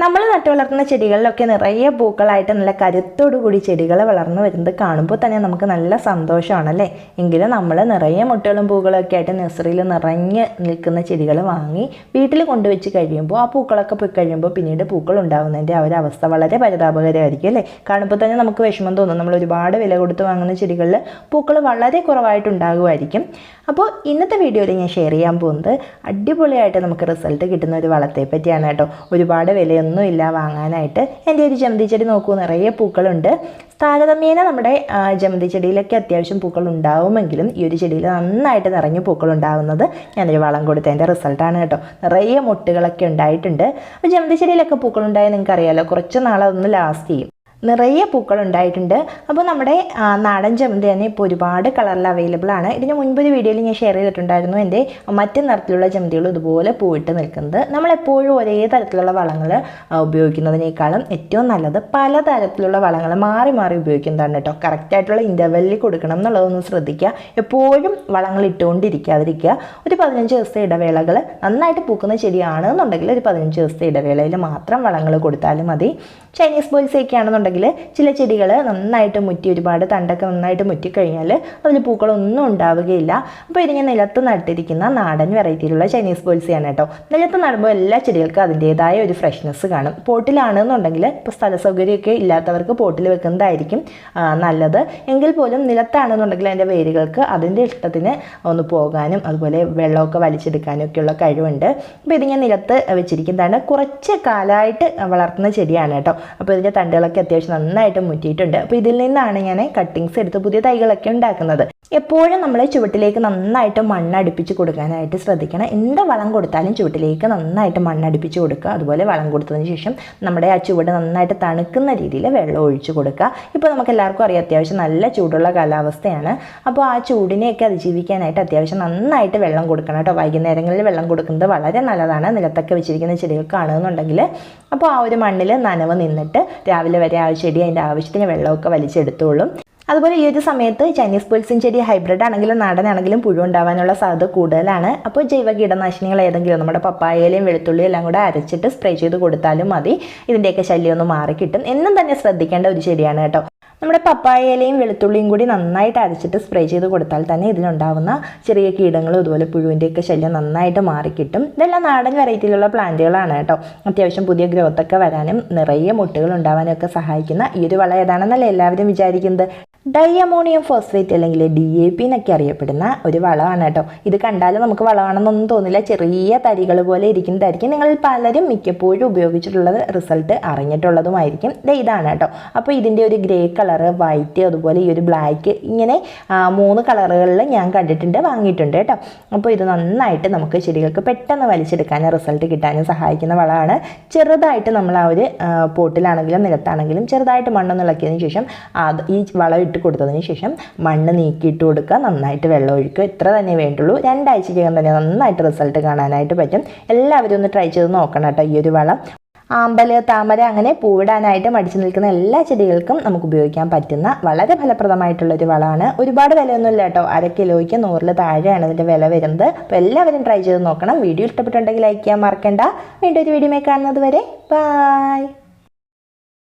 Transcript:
നമ്മൾ നട്ടു വളർത്തുന്ന ചെടികളിലൊക്കെ നിറയെ പൂക്കളായിട്ട് നല്ല കരുത്തോടു കൂടി ചെടികൾ വളർന്നു വരുന്നത് കാണുമ്പോൾ തന്നെ നമുക്ക് നല്ല സന്തോഷമാണല്ലേ എങ്കിലും നമ്മൾ നിറയെ മുട്ടകളും പൂക്കളൊക്കെ ആയിട്ട് നഴ്സറിയിൽ നിറഞ്ഞ് നിൽക്കുന്ന ചെടികൾ വാങ്ങി വീട്ടിൽ കൊണ്ടുവച്ച് കഴിയുമ്പോൾ ആ പൂക്കളൊക്കെ പോയി കഴിയുമ്പോൾ പിന്നീട് പൂക്കൾ ഉണ്ടാകുന്നതിന്റെ ആ ഒരു അവസ്ഥ വളരെ പരിതാപകരമായിരിക്കും അല്ലേ? കാണുമ്പോൾ തന്നെ നമുക്ക് വിഷമം തോന്നും. നമ്മൾ ഒരുപാട് വില കൊടുത്ത് വാങ്ങുന്ന ചെടികളിൽ പൂക്കൾ വളരെ കുറവായിട്ടുണ്ടാകുമായിരിക്കും. അപ്പോൾ ഇന്നത്തെ വീഡിയോയിൽ ഞാൻ ഷെയർ ചെയ്യാൻ പോകുന്നത് അടിപൊളിയായിട്ട് നമുക്ക് റിസൾട്ട് കിട്ടുന്ന ഒരു വളത്തെ പറ്റിയാണ് കേട്ടോ. ഒരുപാട് വിലയൊന്നും ഇല്ല വാങ്ങാനായിട്ട്. എന്റെ ഒരു ജമന്തി ചെടി നോക്കൂ നിറയെ പൂക്കളുണ്ട്. താരതമ്യേന നമ്മുടെ ജമന്തി ചെടിയിലൊക്കെ അത്യാവശ്യം പൂക്കൾ ഉണ്ടാവുമെങ്കിലും ഈ ഒരു ചെടിയിൽ നന്നായിട്ട് നിറഞ്ഞു പൂക്കൾ ഉണ്ടാവുന്നത് ഞാനൊരു വളം കൊടുത്തതിന്റെ റിസൾട്ടാണ് കേട്ടോ. നിറയെ മുട്ടുകളൊക്കെ ഉണ്ടായിട്ടുണ്ട്. അപ്പോൾ ജമന്തി ചെടിയിലൊക്കെ പൂക്കൾ ഉണ്ടായെന്ന് നിങ്ങൾക്ക് അറിയാമല്ലോ കുറച്ച് നാളതൊന്ന് ലാസ്റ്റ് ചെയ്യും. നിറയെ പൂക്കൾ ഉണ്ടായിട്ടുണ്ട് അപ്പോൾ നമ്മുടെ നാടൻ ജമന്തി തന്നെ ഇപ്പോൾ ഒരുപാട് കളറിൽ അവൈലബിൾ ആണ്. ഇതിന് മുൻപൊരു വീഡിയോയിൽ ഞാൻ ഷെയർ ചെയ്തിട്ടുണ്ടായിരുന്നു എന്റെ മറ്റു നിറത്തിലുള്ള ജമന്തികൾ ഇതുപോലെ പൂവിട്ട് നിൽക്കുന്നത്. നമ്മളെപ്പോഴും ഒരേ തരത്തിലുള്ള വളങ്ങൾ ഉപയോഗിക്കുന്നതിനേക്കാളും ഏറ്റവും നല്ലത് പല തരത്തിലുള്ള വളങ്ങൾ മാറി മാറി ഉപയോഗിക്കുന്നതാണ് കേട്ടോ. കറക്റ്റായിട്ടുള്ള ഇന്റർവെല്ലിൽ കൊടുക്കണം എന്നുള്ളതൊന്നും ശ്രദ്ധിക്കുക. എപ്പോഴും വളങ്ങൾ ഇട്ടുകൊണ്ടിരിക്കാതിരിക്കുക. ഒരു പതിനഞ്ച് ദിവസത്തെ ഇടവേളകൾ നന്നായിട്ട് പൂക്കുന്ന ചെടിയാണ് എന്നുണ്ടെങ്കിൽ ഒരു പതിനഞ്ച് ദിവസത്തെ ഇടവേളയിൽ മാത്രം വളങ്ങൾ കൊടുത്താലും മതി. ചൈനീസ് ബോൾസൊക്കെ ആണെന്നുണ്ടെങ്കിൽ ചില ചെടികൾ നന്നായിട്ട് മുറ്റി ഒരുപാട് തണ്ടൊക്കെ നന്നായിട്ട് മുറ്റിക്കഴിഞ്ഞാൽ അതിൽ പൂക്കളൊന്നും ഉണ്ടാവുകയില്ല. അപ്പോൾ ഇതിങ്ങനെ നിലത്ത് നട്ടിരിക്കുന്ന നാടൻ വെറൈറ്റിയിലുള്ള ചൈനീസ് ബോൾസിയാണ് കേട്ടോ. നിലത്ത് നടുമ്പോൾ എല്ലാ ചെടികൾക്കും അതിന്റേതായ ഒരു ഫ്രഷ്നെസ് കാണും. പോട്ടിലാണെന്നുണ്ടെങ്കിൽ ഇപ്പോൾ സ്ഥല സൗകര്യമൊക്കെ ഇല്ലാത്തവർക്ക് പോട്ടിൽ വെക്കുന്നതായിരിക്കും നല്ലത്. എങ്കിൽ പോലും നിലത്താണെന്നുണ്ടെങ്കിൽ അതിന്റെ വേരുകൾക്ക് അതിന്റെ ഇഷ്ടത്തിന് ഒന്ന് പോകാനും അതുപോലെ വെള്ളമൊക്കെ വലിച്ചെടുക്കാനും ഒക്കെയുള്ള കഴിവുണ്ട്. അപ്പോൾ ഇത് ഞാൻ നിലത്ത് വെച്ചിരിക്കുന്നതാണ്. കുറച്ച് കാലമായിട്ട് വളർത്തുന്ന ചെടിയാണ് കേട്ടോ. അപ്പോൾ ഇതിന്റെ തണ്ടുകളൊക്കെ അത്യാവശ്യം നന്നായിട്ട് മുറ്റിയിട്ടുണ്ട്. അപ്പോൾ ഇതിൽ നിന്നാണ് ഞാൻ കട്ടിങ്സ് എടുത്ത് പുതിയ തൈകളൊക്കെ ഉണ്ടാക്കുന്നത്. എപ്പോഴും നമ്മൾ ചുവട്ടിലേക്ക് നന്നായിട്ട് മണ്ണ് അടുപ്പിച്ച് കൊടുക്കാനായിട്ട് ശ്രദ്ധിക്കണം. എന്ത് വളം കൊടുത്താലും ചുവട്ടിലേക്ക് നന്നായിട്ട് മണ്ണ് അടുപ്പിച്ച് കൊടുക്കുക. അതുപോലെ വളം കൊടുത്തതിന് ശേഷം നമ്മുടെ ആ ചുവട് നന്നായിട്ട് തണുക്കുന്ന രീതിയിൽ വെള്ളം ഒഴിച്ച് കൊടുക്കുക. ഇപ്പോൾ നമുക്ക് എല്ലാവർക്കും അറിയാം അത്യാവശ്യം നല്ല ചൂടുള്ള കാലാവസ്ഥയാണ്. അപ്പോൾ ആ ചൂടിനെയൊക്കെ അതിജീവിക്കാനായിട്ട് അത്യാവശ്യം നന്നായിട്ട് വെള്ളം കൊടുക്കണം കേട്ടോ. വൈകുന്നേരങ്ങളിൽ വെള്ളം കൊടുക്കുന്നത് വളരെ നല്ലതാണ്. നിലത്തൊക്കെ വെച്ചിരിക്കുന്ന ചെടികൾ കാണുന്നുണ്ടെങ്കിൽ. അപ്പോൾ ആ ഒരു മണ്ണിൽ നനവ് നിന്നിട്ട് രാവിലെ വരെ ആ ചെടി അതിന്റെ ആവശ്യത്തിന് വെള്ളമൊക്കെ വലിച്ചെടുത്തോളും. അതുപോലെ ഈ ഒരു സമയത്ത് ചൈനീസ് പുൽസിൻ ചെടി ഹൈബ്രിഡ് ആണെങ്കിലും നാടനാണെങ്കിലും പുഴു ഉണ്ടാവാനുള്ള സാധ്യത കൂടുതലാണ്. അപ്പോൾ ജൈവ കീടനാശിനികൾ ഏതെങ്കിലും നമ്മുടെ പപ്പായയിലും വെളുത്തുള്ളിയും എല്ലാം കൂടെ അരച്ചിട്ട് സ്പ്രേ ചെയ്ത് കൊടുത്താലും മതി. ഇതിന്റെയൊക്കെ ശല്യം ഒന്ന് മാറിക്കിട്ടും എന്നും തന്നെ ശ്രദ്ധിക്കേണ്ട ഒരു ചെടിയാണ് കേട്ടോ. നമ്മുടെ പപ്പായയിലയും വെളുത്തുള്ളിയും കൂടി നന്നായിട്ട് അരച്ചിട്ട് സ്പ്രേ ചെയ്ത് കൊടുത്താൽ തന്നെ ഇതിലുണ്ടാവുന്ന ചെറിയ കീടങ്ങളും അതുപോലെ പുഴുവിന്റെയൊക്കെ ശല്യം നന്നായിട്ട് മാറിക്കിട്ടും ഇതെല്ലാം നാടൻ വെറൈറ്റിയിലുള്ള പ്ലാന്റുകളാണ് കേട്ടോ. അത്യാവശ്യം പുതിയ ഗ്രോത്തൊക്കെ വരാനും നിറയെ മുട്ടുകൾ ഉണ്ടാവാനും ഒക്കെ സഹായിക്കുന്ന ഈ ഒരു വളം ഏതാണെന്നല്ലേ എല്ലാവരും വിചാരിക്കുന്നത്? ഡൈ അമോണിയം ഫോസ്ഫേറ്റ് അല്ലെങ്കിൽ ഡി എ പി എന്നൊക്കെ അറിയപ്പെടുന്ന ഒരു വളമാണ് കേട്ടോ. ഇത് കണ്ടാൽ നമുക്ക് വളമാണെന്നൊന്നും തോന്നില്ല. ചെറിയ തരികൾ പോലെ ഇരിക്കുന്നതായിരിക്കും. നിങ്ങൾ പലരും മിക്കപ്പോഴും ഉപയോഗിച്ചിട്ടുള്ളത് റിസൾട്ട് അറിഞ്ഞിട്ടുള്ളതുമായിരിക്കും. ഇതാണ് കേട്ടോ. അപ്പോൾ ഇതിന്റെ ഒരു ഗ്രേ കളർ വൈറ്റ് അതുപോലെ ഈ ഒരു ബ്ലാക്ക് ഇങ്ങനെ മൂന്ന് കളറുകളിൽ ഞാൻ കണ്ടിട്ടുണ്ട് വാങ്ങിയിട്ടുണ്ട് കേട്ടോ. അപ്പോൾ ഇത് നന്നായിട്ട് നമുക്ക് ചെടികൾക്ക് പെട്ടെന്ന് വലിച്ചെടുക്കാനും റിസൾട്ട് കിട്ടാനും സഹായിക്കുന്ന വളമാണ്. ചെറുതായിട്ട് നമ്മൾ ആ ഒരു പോട്ടിലാണെങ്കിലും നിലത്താണെങ്കിലും ചെറുതായിട്ട് മണ്ണൊന്നിളക്കിയതിന് ശേഷം ഈ വളം ഇട്ട് കൊടുത്തതിന് ശേഷം മണ്ണ് നീക്കിയിട്ട് കൊടുക്കുക. നന്നായിട്ട് വെള്ളം ഒഴിക്കുക. ഇത്ര തന്നെ വേണ്ടുള്ളൂ. രണ്ടാഴ്ചയ്ക്കകം തന്നെ നന്നായിട്ട് റിസൾട്ട് കാണാനായിട്ട് പറ്റും. എല്ലാവരും ഒന്ന് ട്രൈ ചെയ്ത് നോക്കണം കേട്ടോ ഈ ഒരു വളം. ആമ്പൽ താമര അങ്ങനെ പൂവിടാനായിട്ട് മടിച്ചു നിൽക്കുന്ന എല്ലാ ചെടികൾക്കും നമുക്ക് ഉപയോഗിക്കാൻ പറ്റുന്ന വളരെ ഫലപ്രദമായിട്ടുള്ള ഒരു വളമാണ്. ഒരുപാട് വിലയൊന്നുമില്ല കേട്ടോ. അര കിലോയ്ക്ക് നൂറിൽ താഴെയാണ് ഇതിന്റെ വില വരുന്നത്. അപ്പോൾ എല്ലാവരും ട്രൈ ചെയ്ത് നോക്കണം. വീഡിയോ ഇഷ്ടപ്പെട്ടുണ്ടെങ്കിൽ ലൈക്ക് ചെയ്യാൻ മറക്കണ്ട. വീണ്ടും ഒരു വീഡിയോ കാണുന്നത് വരെ. ബായ്